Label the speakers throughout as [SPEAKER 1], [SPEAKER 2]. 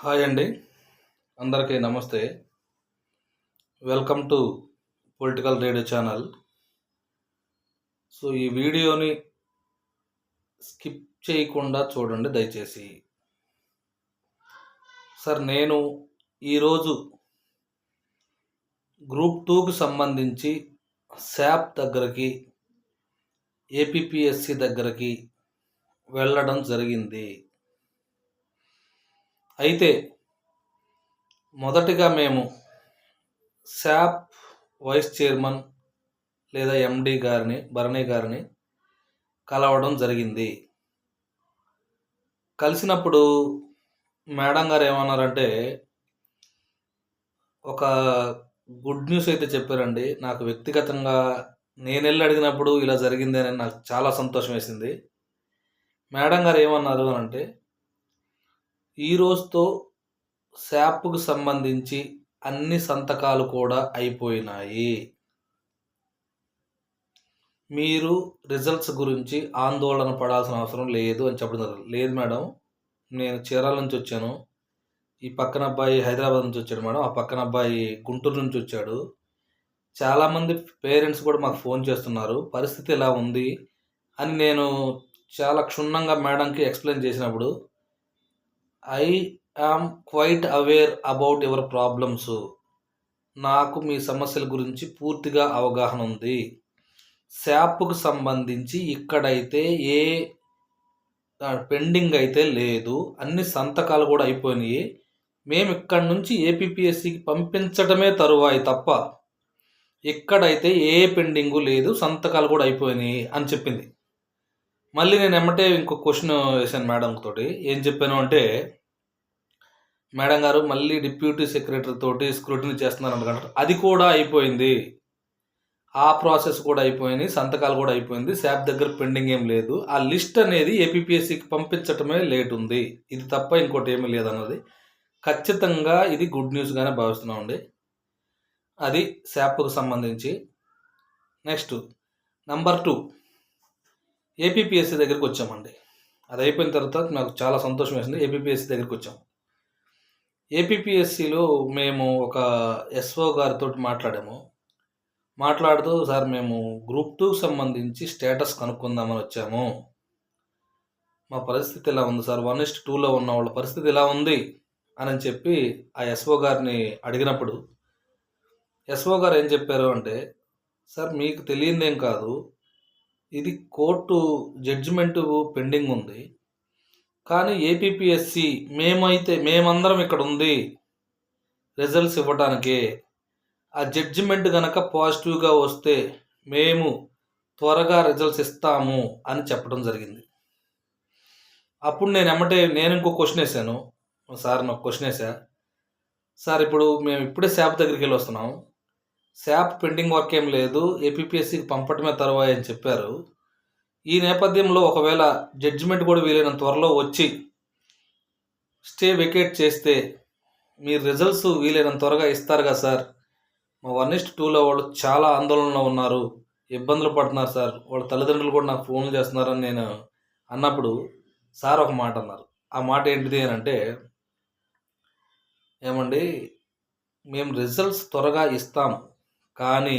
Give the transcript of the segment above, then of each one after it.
[SPEAKER 1] Hi అండి. అందరికీ నమస్తే. Welcome to political radio channel. So ఈ వీడియోని స్కిప్ చేయకుండా చూడండి దయచేసి. సార్ నేను ఈరోజు గ్రూప్ టూకి సంబంధించి శాప్ దగ్గరికి ఏపీఎస్సి దగ్గరికి వెళ్ళడం జరిగింది. అయితే మొదటిగా మేము శాప్ వైస్ చైర్మన్ లేదా ఎండి గారిని భరణి గారిని కలవడం జరిగింది. కలిసినప్పుడు మేడం గారు ఏమన్నారంటే ఒక గుడ్ న్యూస్ అయితే చెప్పారండి. నాకు వ్యక్తిగతంగా నేను వెళ్ళి అడిగినప్పుడు ఇలా జరిగింది అని నాకు చాలా సంతోషం వేసింది. మేడం గారు ఏమన్నారు అని అంటే ఈరోజుతో శాప్కు సంబంధించి అన్ని సంతకాలు కూడా అయిపోయినాయి. మీరు రిజల్ట్స్ గురించి ఆందోళన పడాల్సిన అవసరం లేదు అని చెప్పడం లేదు మేడం నేను చీరాల నుంచి వచ్చాను. ఈ పక్కన అబ్బాయి హైదరాబాద్ నుంచి వచ్చాడు మేడం. ఆ పక్కన అబ్బాయి గుంటూరు నుంచి వచ్చాడు. చాలామంది పేరెంట్స్ కూడా మాకు ఫోన్ చేస్తున్నారు. పరిస్థితి ఎలా ఉంది అని నేను చాలా క్షుణ్ణంగా మేడంకి ఎక్స్ప్లెయిన్ చేసినప్పుడు I am quite aware about your problems. నాకు మీ సమస్యల గురించి పూర్తిగా అవగాహన ఉంది. శాప్కు సంబంధించి ఇక్కడైతే ఏ పెండింగ్ అయితే లేదు. అన్ని సంతకాలు కూడా అయిపోయినాయి. మేము ఇక్కడ నుంచి ఏపీఎస్సికి పంపించడమే తరువాయి తప్ప ఇక్కడైతే ఏ పెండింగు లేదు సంతకాలు కూడా అయిపోయినాయి అని చెప్పింది. మళ్ళీ నేను ఎమ్మటే ఇంకో క్వశ్చన్ వేసాను మేడం తోటి ఏం చెప్పాను అంటే మేడం గారు మళ్ళీ డిప్యూటీ సెక్రటరీ తోటి స్క్రూటినీ చేస్తున్నారు అనుకుంటారు. అది కూడా అయిపోయింది. ఆ ప్రాసెస్ కూడా అయిపోయింది. సంతకాలు కూడా అయిపోయింది. శాప్ దగ్గర పెండింగ్ ఏం లేదు. ఆ లిస్ట్ అనేది ఏపీఎస్సికి పంపించటమే లేట్ ఉంది. ఇది తప్ప ఇంకోటి ఏమీ లేదన్నది. ఖచ్చితంగా ఇది గుడ్ న్యూస్గానే భావిస్తున్నామండి. అది శాప్కు సంబంధించి. Next number two. ఏపీఎస్సి దగ్గరికి వచ్చామండి. అది అయిపోయిన తర్వాత నాకు చాలా సంతోషం వేసింది. ఏపీఎస్సి దగ్గరికి వచ్చాం. ఏపీఎస్సిలో మేము ఒక ఎస్ఓ గారితో మాట్లాడాము. మాట్లాడుతూ సార్ మేము గ్రూప్ టూకి సంబంధించి స్టేటస్ కనుక్కుందామని వచ్చాము. మా పరిస్థితి ఎలా ఉంది సార్? వన్ ఇస్ట్ టూలో ఉన్న వాళ్ళ పరిస్థితి ఎలా ఉంది? అని చెప్పి ఆ ఎస్ఓ గారిని అడిగినప్పుడు ఎస్ఓ గారు ఏం చెప్పారు అంటే సార్ మీకు తెలియదేం కాదు. ఇది కోర్టు జడ్జిమెంటు పెండింగ్ ఉంది కానీ ఏపీఎస్సి మేమైతే మేమందరం ఇక్కడ ఉంది రిజల్ట్స్ ఇవ్వడానికి ఆ జడ్జిమెంట్ కనుక పాజిటివ్గా వస్తే మేము త్వరగా రిజల్ట్స్ ఇస్తాము అని చెప్పడం జరిగింది. అప్పుడు నేను ఎమ్మటే నేను ఇంకో క్వశ్చన్ వేసాను. సార్ నాకు క్వశ్చన్ వేసా సార్ ఇప్పుడు మేము ఇప్పుడే శాప్ దగ్గరికి వెళ్ళి వస్తున్నాం. శాప్ పెండింగ్ వర్క్ ఏం లేదు. ఏపీఎస్సికి పంపటమే తరువాయి అని చెప్పారు. ఈ నేపథ్యంలో ఒకవేళ జడ్జిమెంట్ కూడా వీలైన త్వరలో వచ్చి స్టే వెకేట్ చేస్తే మీ రిజల్ట్స్ వీలైన త్వరగా ఇస్తారు కదా సార్? మా వన్ ఇస్ట్ టూలో వాళ్ళు చాలా ఆందోళనలో ఉన్నారు ఇబ్బందులు పడుతున్నారు సార్. వాళ్ళ తల్లిదండ్రులు కూడా నాకు ఫోన్లు చేస్తున్నారని నేను అన్నప్పుడు సార్ ఒక మాట అన్నారు. ఆ మాట ఏంటిది అని అంటే ఏమండి మేము రిజల్ట్స్ త్వరగా ఇస్తాం కానీ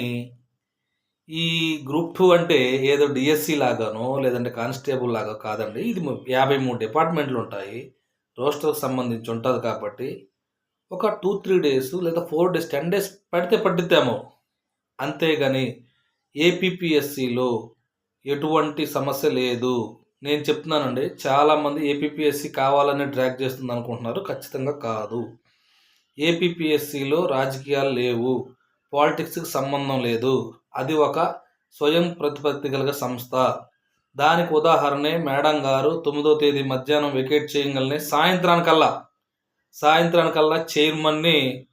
[SPEAKER 1] ఈ గ్రూప్ టూ అంటే ఏదో డిఎస్సి లాగానో లేదంటే కానిస్టేబుల్ లాగా కాదండి. ఇది యాభై మూడు డిపార్ట్మెంట్లు ఉంటాయి. రోస్టర్కి సంబంధించి ఉంటుంది కాబట్టి ఒక టూ త్రీ డేస్ లేదా ఫోర్ డేస్ టెన్ డేస్ పడితే పట్టిద్దాము అంతేగాని ఏపీపీఎస్సిలో ఎటువంటి సమస్య లేదు. నేను చెప్తున్నానండి చాలామంది ఏపీపీఎస్సి కావాలని డ్రాక్ చేస్తుంది అనుకుంటున్నారు ఖచ్చితంగా కాదు. ఏపీపీఎస్సిలో రాజకీయాలు లేవు. పాలిటిక్స్కి సంబంధం లేదు. అది ఒక స్వయం ప్రతిపత్తి కలిగిన సంస్థ. దానికి ఉదాహరణే మేడం గారు తొమ్మిదో తేదీ మధ్యాహ్నం వికెట్ చేయగలనే సాయంత్రానికల్లా. సాయంత్రానికల్లా చైర్మన్ని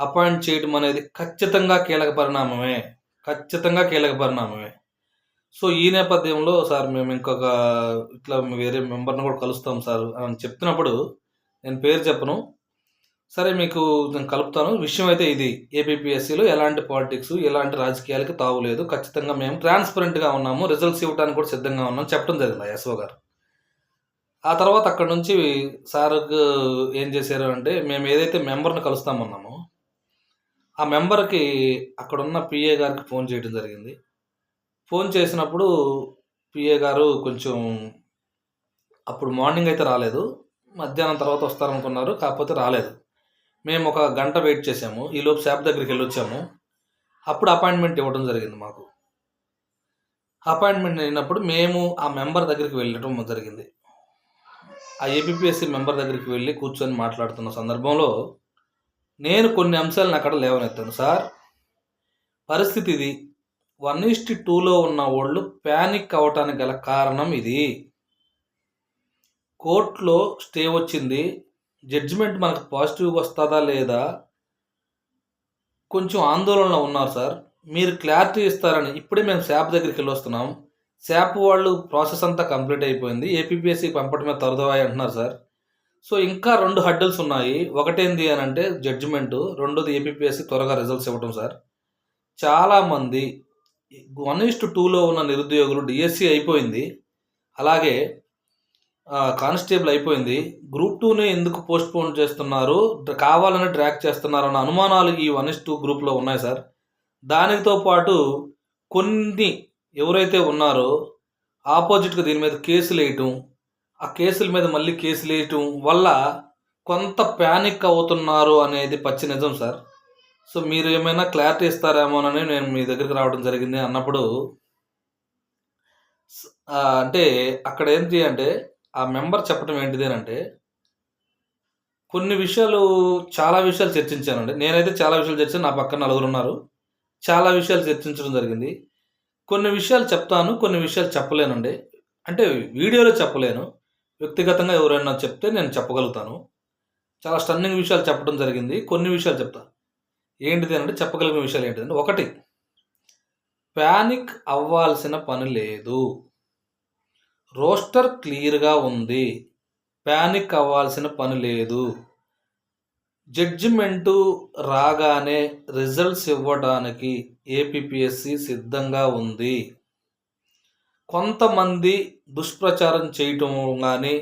[SPEAKER 1] అపాయింట్ చేయడం అనేది ఖచ్చితంగా కీలక పరిణామమే. ఖచ్చితంగా కీలక పరిణామమే. సో ఈ నేపథ్యంలో సార్ మేము ఇంకొక ఇట్లా వేరే మెంబర్ని కూడా కలుస్తాం సార్ అని చెప్తున్నప్పుడు నేను పేరు చెప్పను. సరే మీకు నేను కలుపుతాను విషయం అయితే ఇది ఏపీఎస్సీలో ఎలాంటి పాలిటిక్స్ ఎలాంటి రాజకీయాలకి తావులేదు ఖచ్చితంగా మేము ట్రాన్స్పరెంట్గా ఉన్నాము రిజల్ట్స్ ఇవ్వడానికి కూడా సిద్ధంగా ఉన్నాం చెప్పడం జరిగింది ఎస్ఓ గారు ఆ తర్వాత అక్కడి నుంచి సార్‌కు ఏం చేశారు అంటే, మేము ఏదైతే మెంబర్‌ని కలుస్తామన్నామో, ఆ మెంబర్‌కి అక్కడున్న పిఏ గారికి ఫోన్ చేయడం జరిగింది. ఫోన్ చేసినప్పుడు పిఏ గారు కొంచెం అప్పుడు మార్నింగ్ అయితే రాలేదు. మధ్యాహ్నం తర్వాత వస్తారనుకున్నారు. కాకపోతే రాలేదు. మేము ఒక గంట వెయిట్ చేసాము. ఈలోపు షాప్ దగ్గరికెళ్ళొచ్చాము. అప్పుడు అపాయింట్‌మెంట్ ఇవ్వడం జరిగింది మాకు. అపాయింట్‌మెంట్ అయినప్పుడు మేము ఆ మెంబర్ దగ్గరికి వెళ్ళటం జరిగింది. ఆ ఏపీపీఎస్సీ మెంబర్ దగ్గరికి వెళ్ళి కూర్చొని మాట్లాడుతున్న సందర్భంలో, నేను కొన్ని అంశాలను అక్కడ లేవనెత్తాను. సార్ పరిస్థితి ఇది. వన్ ఈస్టి టూలో ఉన్న వాళ్ళు ప్యానిక్ అవ్వటానికి గల కారణం ఇది. కోర్ట్‌లో స్టే వచ్చింది. జడ్జిమెంట్ మనకు పాజిటివ్‌గా వస్తుందా లేదా? కొంచెం ఆందోళనలో ఉన్నారు సార్. మీరు క్లారిటీ ఇస్తారని ఇప్పుడే మేము శాప్ వస్తున్నాం శాప్ వాళ్ళు ప్రాసెస్ అంతా కంప్లీట్ అయిపోయింది. ఏపీపీఎస్సీ పంపడమే తరదవాయి అంటున్నారు సార్. సో, ఇంకా రెండు హడ్డల్స్ ఉన్నాయి. ఒకటేంది అంటే జడ్జిమెంటు. రెండోది ఏపీపీఎస్సీ త్వరగా రిజల్ట్స్ ఇవ్వటం సార్. చాలామంది 1:2లో ఉన్న నిరుద్యోగులు డిఎస్సి అయిపోయింది. అలాగే కానిస్టేబుల్ అయిపోయింది. గ్రూప్ టూనే ఎందుకు పోస్ట్‌పోన్ చేస్తున్నారు? కావాలని ట్రాక్ చేస్తున్నారన్న అనుమానాలు ఈ 1:2 గ్రూప్‌లో ఉన్నాయి సార్. దానితో పాటు కొన్ని ఎవరైతే ఉన్నారో ఆపోజిట్‌గా దీని మీద కేసులు వేయటం ఆ కేసుల మీద మళ్ళీ కేసులు వేయటం వల్ల కొంత ప్యానిక్ అవుతున్నారు అనేది పచ్చి నిజం సార్. సో, మీరు ఏమైనా క్లారిటీ ఇస్తారేమోనని నేను మీ దగ్గరికి రావడం జరిగింది అన్నప్పుడు అంటే అక్కడ ఏంటి అంటే ఆ మెంబర్ చెప్పడం ఏంటిది అంటే కొన్ని విషయాలు చాలా విషయాలు చర్చించానండి. నేనైతే చాలా విషయాలు చర్చాను. నా పక్కన నలుగురు ఉన్నారు చాలా విషయాలు చర్చించడం జరిగింది. కొన్ని విషయాలు చెప్తాను. కొన్ని విషయాలు చెప్పలేనండి. అంటే వీడియోలో చెప్పలేను. వ్యక్తిగతంగా ఎవరైనా చెప్తే నేను చెప్పగలుగుతాను. చాలా స్టన్నింగ్ విషయాలు చెప్పడం జరిగింది. కొన్ని విషయాలు చెప్తాను ఏంటిది అంటే చెప్పగలిగిన విషయాలు ఏంటిదంటే, ఒకటి పానిక్ అవ్వాల్సిన పని లేదు. రోస్టర్ క్లియర్‌గా ఉంది. ప్యానిక్ అవ్వాల్సిన పని లేదు. జడ్జిమెంటు రాగానే రిజల్ట్స్ ఇవ్వడానికి ఏపీపీఎస్సీ సిద్ధంగా ఉంది. కొంతమంది దుష్ప్రచారం చేయటం కానీ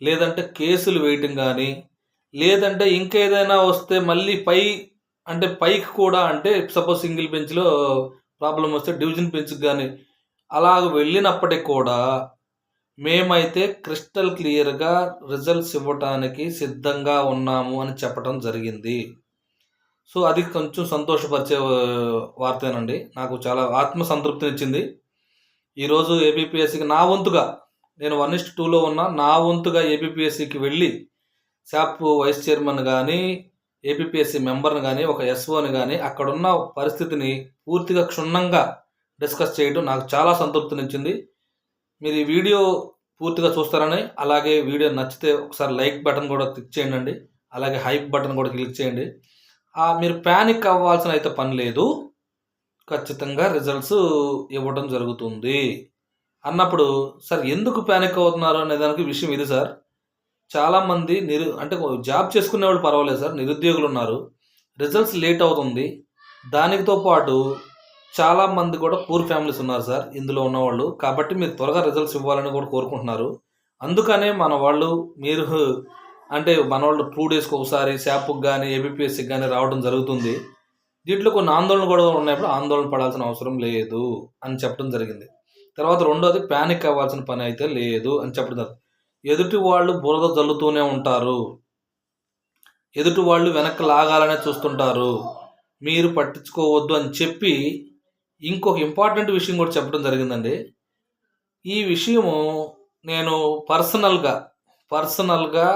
[SPEAKER 1] లేదంటే కేసులు వేయటం కానీ లేదంటే ఇంకేదైనా వస్తే మళ్ళీ పై అంటే పైకి కూడా అంటే సపోజ్ సింగిల్ బెంచ్‌లో ప్రాబ్లమ్ వస్తే డివిజన్ బెంచ్‌కి కానీ అలాగ వెళ్ళినప్పటికి కూడా మేమైతే క్రిస్టల్ క్లియర్‌గా రిజల్ట్స్ ఇవ్వటానికి సిద్ధంగా ఉన్నాము అని చెప్పటం జరిగింది. సో, అది కొంచెం సంతోషపరిచే వార్తేనండి. నాకు చాలా ఆత్మ సంతృప్తినిచ్చింది. ఈరోజు ఏబిపిఎస్సికి నా వంతుగా నేను 1:2లో ఉన్న నా వంతుగా ఏపీపీఎస్సీకి వెళ్ళి శాప్ వైస్ చైర్మన్ కానీ ఏపీపీఎస్సీ మెంబర్‌ని కానీ ఒక ఎస్ఓని కానీ అక్కడున్న పరిస్థితిని పూర్తిగా క్షుణ్ణంగా డిస్కస్ చేయడం నాకు చాలా సంతృప్తినిచ్చింది. మీరు ఈ వీడియో పూర్తిగా చూస్తారని, అలాగే వీడియో నచ్చితే ఒకసారి లైక్ బటన్ కూడా క్లిక్ చేయండి అలాగే హైప్ బటన్ కూడా క్లిక్ చేయండి. మీరు ప్యానిక్ అవ్వాల్సిన అయితే పని లేదు. ఖచ్చితంగా రిజల్ట్స్ ఇవ్వడం జరుగుతుంది. అన్నప్పుడు సార్ ఎందుకు ప్యానిక్ అవుతున్నారు అనే దానికి విషయం ఇది సార్. చాలామంది నిరు అంటే జాబ్ చేసుకునేవాళ్ళు పర్వాలేదు సార్. నిరుద్యోగులు ఉన్నారు రిజల్ట్స్ లేట్ అవుతుంది. దానితో పాటు చాలా మంది కూడా పూర్ ఫ్యామిలీస్ ఉన్నారు సార్ ఇందులో ఉన్నవాళ్ళు. కాబట్టి మీరు త్వరగా రిజల్ట్స్ ఇవ్వాలని కూడా కోరుకుంటున్నారు. అందుకనే మన వాళ్ళు మీరు అంటే మన వాళ్ళు టూ డేస్‌కి ఒకసారి శాప్‌కి కానీ ఏబిపిఎస్సికి కానీ రావడం జరుగుతుంది. దీంట్లో కొన్ని ఆందోళన కూడా ఉన్నప్పుడు ఆందోళన పడాల్సిన అవసరం లేదు అని చెప్పడం జరిగింది. తర్వాత రెండోది ప్యానిక్ అవ్వాల్సిన పని అయితే లేదు అని చెప్పడం జరిగింది. ఎదుటి వాళ్ళు బురద జల్లుతూనే ఉంటారు. ఎదుటి వాళ్ళు వెనక్కి లాగాలనే చూస్తుంటారు. మీరు పట్టించుకోవద్దు అని చెప్పి ఇంకొక ఇంపార్టెంట్ విషయం కూడా చెప్పడం జరిగిందండి. ఈ విషయము నేను పర్సనల్‌గా, పర్సనల్‌గా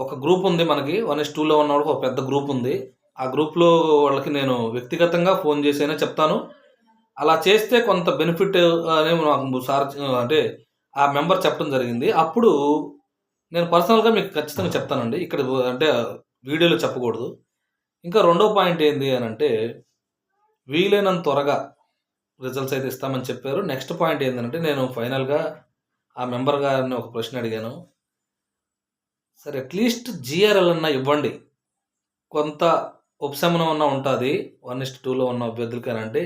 [SPEAKER 1] ఒక గ్రూప్ ఉంది మనకి వన్ ఎస్ టూలో ఉన్న ఒక పెద్ద గ్రూప్ ఉంది. ఆ గ్రూప్‌లో వాళ్ళకి నేను వ్యక్తిగతంగా ఫోన్ చేసైనా చెప్తాను. అలా చేస్తే కొంత బెనిఫిట్ అని నాకు సార్ అంటే ఆ మెంబర్ చెప్పడం జరిగింది. అప్పుడు నేను పర్సనల్‌గా మీకు ఖచ్చితంగా చెప్తానండి. ఇక్కడ అంటే వీడియోలో చెప్పకూడదు. ఇంకా రెండో పాయింట్ ఏంది అంటే వీలైనంత త్వరగా రిజల్ట్స్ అయితే ఇస్తామని చెప్పారు. నెక్స్ట్ పాయింట్ ఏంటంటే నేను ఫైనల్‌గా ఆ మెంబర్ గారిని ఒక ప్రశ్న అడిగాను. సరే అట్‌లీస్ట్ జిఆర్ఎల్ అన్నా ఇవ్వండి. కొంత ఉపశమనం అన్నా ఉంటాది. 1:2లో ఉన్న అభ్యర్థులకేనంటే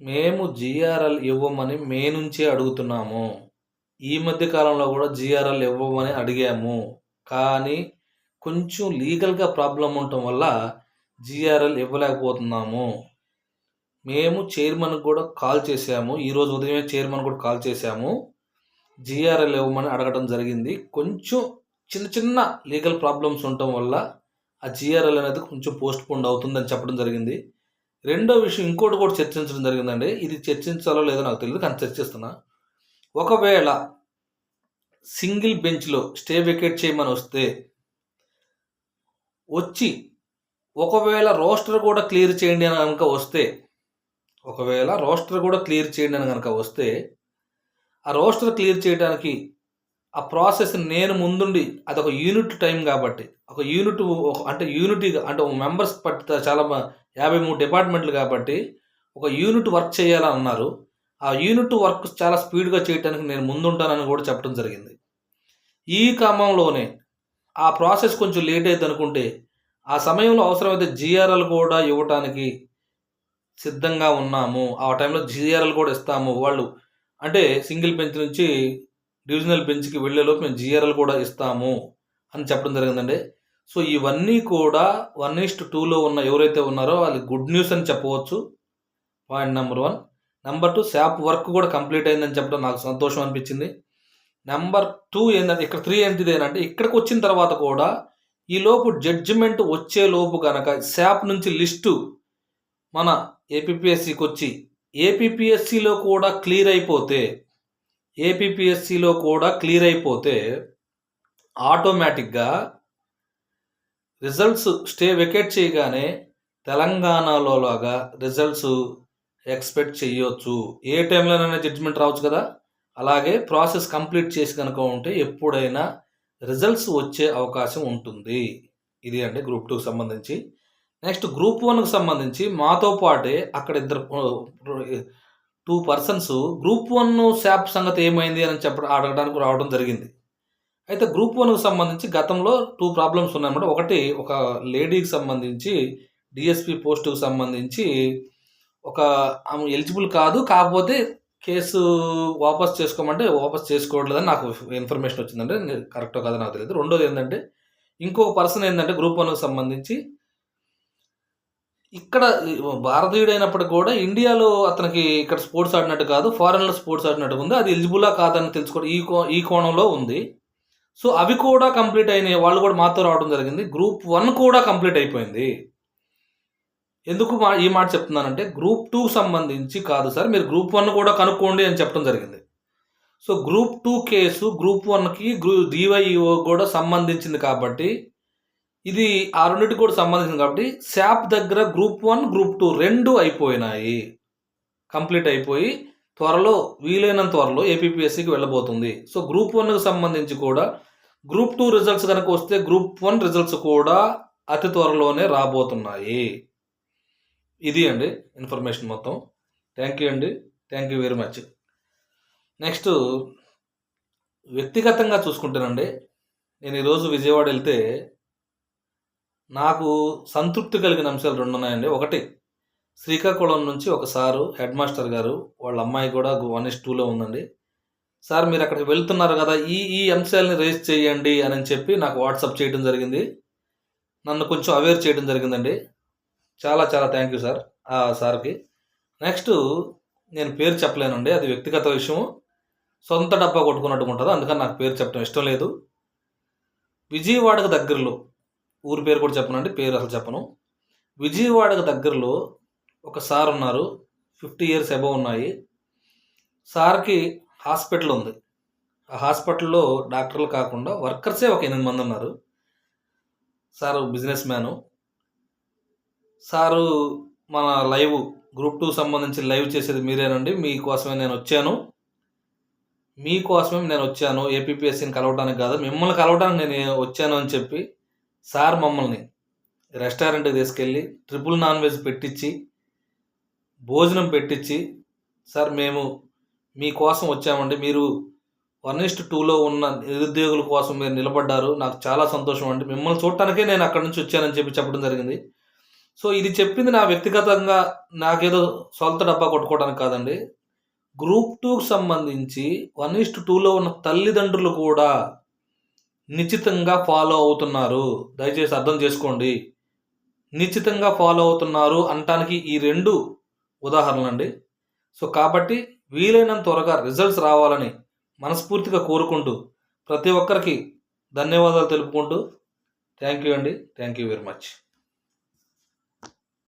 [SPEAKER 1] మేము జిఆర్ఎల్ ఇవ్వమని మే నుంచే అడుగుతున్నాము. ఈ మధ్య కాలంలో కూడా జిఆర్ఎల్ ఇవ్వమని అడిగాము కానీ కొంచెం లీగల్గా ప్రాబ్లం ఉండటం వల్ల జీఆర్ఎల్ ఇవ్వలేకపోతున్నాము. మేము చైర్మన్కి కూడా కాల్ చేశాము. ఈరోజు ఉదయమే చైర్మన్ కూడా కాల్ చేశాము. జీఆర్ఎల్ ఇవ్వమని అడగడం జరిగింది. కొంచెం చిన్న చిన్న లీగల్ ప్రాబ్లమ్స్ ఉండటం వల్ల ఆ జీఆర్ఎల్ అనేది కొంచెం పోస్ట్ పోన్ అవుతుందని చెప్పడం జరిగింది. రెండో విషయం ఇంకోటి కూడా చర్చించడం జరిగిందండి. ఇది చర్చించాలో లేదో నాకు తెలియదు కానీ చర్చిస్తున్నా. ఒకవేళ సింగిల్ బెంచ్లో స్టే వికెట్ చేయమని వస్తే వచ్చి ఒకవేళ రోస్టర్ కూడా క్లియర్ చేయండి అని కనుక వస్తే ఒకవేళ రోస్టర్ కూడా క్లియర్ చేయండి అని కనుక వస్తే ఆ రోస్టర్ క్లియర్ చేయడానికి ఆ ప్రాసెస్ నేను ముందుండి అది ఒక యూనిట్ టైం కాబట్టి ఒక యూనిట్ అంటే యూనిటీగా అంటే మెంబర్స్ పట్టి చాలా యాభై మూడు డిపార్ట్మెంట్లు కాబట్టి ఒక యూనిట్ వర్క్ చేయాలని అన్నారు. ఆ యూనిట్ వర్క్ చాలా స్పీడ్గా చేయడానికి నేను ముందుంటానని కూడా చెప్పడం జరిగింది. ఈ క్రమంలోనే ఆ ప్రాసెస్ కొంచెం లేట్ అయితే అనుకుంటే ఆ సమయంలో అవసరమైతే జిఆర్ఎల్ కూడా ఇవ్వటానికి సిద్ధంగా ఉన్నాము. ఆ టైంలో జిఆర్ఎల్ కూడా ఇస్తాము. వాళ్ళు అంటే సింగిల్ బెంచ్ నుంచి డివిజనల్ బెంచ్కి వెళ్ళేలోపు మేము జిఆర్ఎల్ కూడా ఇస్తాము అని చెప్పడం జరిగిందండి. సో ఇవన్నీ కూడా వన్ ఈస్ట్ టూలో ఉన్న ఎవరైతే ఉన్నారో వాళ్ళకి గుడ్ న్యూస్ అని చెప్పవచ్చు. Point number one. Number two SAAP work కూడా కంప్లీట్ అయిందని చెప్పడం నాకు సంతోషం అనిపించింది. నెంబర్ టూ ఏంటంటే ఇక్కడ త్రీ ఏంటిది ఏంటంటే ఇక్కడికి వచ్చిన తర్వాత కూడా ఈ లోపు జడ్జిమెంట్ వచ్చే లోపు కనుక శాప్ నుంచి లిస్టు మన ఏపీపీఎస్సికి వచ్చి ఏపీపీఎస్సిలో కూడా క్లియర్ అయిపోతే ఏపీపీఎస్సిలో కూడా క్లియర్ అయిపోతే ఆటోమేటిక్గా రిజల్ట్స్ స్టే వెకేట్ చేయగానే తెలంగాణలో లాగా రిజల్ట్స్ ఎక్స్పెక్ట్ చేయొచ్చు. ఏ టైంలోనైనా జడ్జిమెంట్ రావచ్చు కదా? అలాగే ప్రాసెస్ కంప్లీట్ చేసి కనుక ఉంటే ఎప్పుడైనా రిజల్ట్స్ వచ్చే అవకాశం ఉంటుంది. ఇది అంటే గ్రూప్ టూకి సంబంధించి. నెక్స్ట్ గ్రూప్ వన్కి సంబంధించి మాతో పాటే అక్కడ ఇద్దరు two persons group one SAAP సంగతి ఏమైంది అని చెప్పడం అడగడానికి రావడం జరిగింది. అయితే గ్రూప్ వన్కి సంబంధించి గతంలో టూ ప్రాబ్లమ్స్ ఉన్నాయన్నమాట. ఒకటి ఒక లేడీకి సంబంధించి డిఎస్పి పోస్టుకు సంబంధించి ఒక ఆమె ఎలిజిబుల్ కాదు. కాకపోతే కేసు వాపస్ చేసుకోమంటే వాపస్ చేసుకోవట్లేదని నాకు ఇన్ఫర్మేషన్ వచ్చిందంటే కరెక్టో కాదో నాకు తెలియదు రెండోది ఏంటంటే ఇంకో పర్సన్ ఏంటంటే గ్రూప్ వన్కి సంబంధించి ఇక్కడ భారతీయుడైనప్పటికీ కూడా ఇండియాలో అతనికి ఇక్కడ స్పోర్ట్స్ ఆడినట్టు కాదు ఫారెన్లో స్పోర్ట్స్ ఆడినట్టు ఉంది. అది ఎలిజిబులా కాదని తెలుసుకోవడం ఈ కో ఈ కోణంలో ఉంది. సో అవి కూడా కంప్లీట్ అయినాయి. వాళ్ళు కూడా మాతో రావడం జరిగింది. గ్రూప్ వన్ కూడా కంప్లీట్ అయిపోయింది. ఎందుకు మా ఈ మాట చెప్తున్నానంటే గ్రూప్ టూ సంబంధించి కాదు సార్ మీరు గ్రూప్ వన్ కూడా కనుక్కోండి అని చెప్పడం జరిగింది. So group two case group వన్కి గ్రూ డివైఈఓ కూడా సంబంధించింది కాబట్టి ఇది ఆ రెండింటికి కూడా సంబంధించింది కాబట్టి శాప్ దగ్గర గ్రూప్ వన్ గ్రూప్ టూ రెండు అయిపోయినాయి. కంప్లీట్ అయిపోయి త్వరలో వీలైనంత త్వరలో ఏపీపీఎస్సీకి వెళ్ళబోతుంది. సో గ్రూప్ వన్కి సంబంధించి కూడా గ్రూప్ టూ రిజల్ట్స్ కనుక వస్తే గ్రూప్ వన్ రిజల్ట్స్ కూడా అతి త్వరలోనే రాబోతున్నాయి. ఇది అండి ఇన్ఫర్మేషన్ మొత్తం. థ్యాంక్ యూ అండి. Thank you very much next వ్యక్తిగతంగా చూసుకుంటానండి నేను ఈరోజు విజయవాడ వెళ్తే నాకు సంతృప్తి కలిగిన అంశాలు రెండు ఉన్నాయండి. ఒకటి శ్రీకాకుళం నుంచి ఒక సారు హెడ్ మాస్టర్ గారు వాళ్ళ అమ్మాయి కూడా వన్ ఇస్ టూలో ఉందండి. సార్ మీరు అక్కడికి వెళ్తున్నారు కదా ఈ ఈ అంశాలని రేస్ చేయండి అని చెప్పి నాకు వాట్సాప్ చేయడం జరిగింది. నన్ను కొంచెం అవేర్ చేయడం జరిగిందండి. చాలా చాలా థ్యాంక్ యూ సార్ ఆ సార్కి. నెక్స్ట్ నేను పేరు చెప్పలేనండి. అది వ్యక్తిగత విషయము. సొంత డబ్బా కొట్టుకున్నట్టు ఉంటుంది. అందుకని నాకు పేరు చెప్పడం ఇష్టం లేదు. విజయవాడకు దగ్గరలో ఊరి పేరు కూడా చెప్పనండి పేరు అసలు చెప్పను. విజయవాడకు దగ్గరలో ఒక సార్ ఉన్నారు. ఫిఫ్టీ ఇయర్స్ అబవ్ ఉన్నాయి. సార్కి హాస్పిటల్ ఉంది. ఆ హాస్పిటల్లో డాక్టర్లు కాకుండా వర్కర్సే ఒక ఎనిమిది మంది ఉన్నారు. Sir businessman. సారు మన లైవ్ గ్రూప్ టూ సంబంధించి లైవ్ చేసేది మీరేనండి. మీకోసమే నేను వచ్చాను. మీకోసమే నేను వచ్చాను. ఏపీఎస్సీని కలవడానికి కాదు మిమ్మల్ని కలవడానికి నేను వచ్చాను అని చెప్పి సార్ మమ్మల్ని రెస్టారెంట్కి తీసుకెళ్ళి ట్రిపుల్ నాన్ వెజ్ పెట్టించి భోజనం పెట్టించి సార్ మేము మీకోసం వచ్చామండి. మీరు వన్ ఇస్ట్ టూలో ఉన్న నిరుద్యోగుల కోసం మీరు నిలబడ్డారు. నాకు చాలా సంతోషం అండి మిమ్మల్ని చూడటానికే నేను అక్కడి నుంచి వచ్చానని చెప్పి చెప్పడం జరిగింది. సో ఇది చెప్పింది నా వ్యక్తిగతంగా నాకేదో సొంత డబ్బా కొట్టుకోవడానికి కాదండి. గ్రూప్ టూకి సంబంధించి వన్ ఇస్ట్ టూలో ఉన్న తల్లిదండ్రులు కూడా నిశ్చితంగా ఫాలో అవుతున్నారు. దయచేసి అర్థం చేసుకోండి. నిశ్చితంగా ఫాలో అవుతున్నారు అనటానికి ఈ రెండు ఉదాహరణలు అండి సో కాబట్టి వీలైనంత త్వరగా రిజల్ట్స్ రావాలని మనస్ఫూర్తిగా కోరుకుంటూ ప్రతి ఒక్కరికి ధన్యవాదాలు తెలుపుకుంటూ థ్యాంక్ యూ అండి. Thank you very much.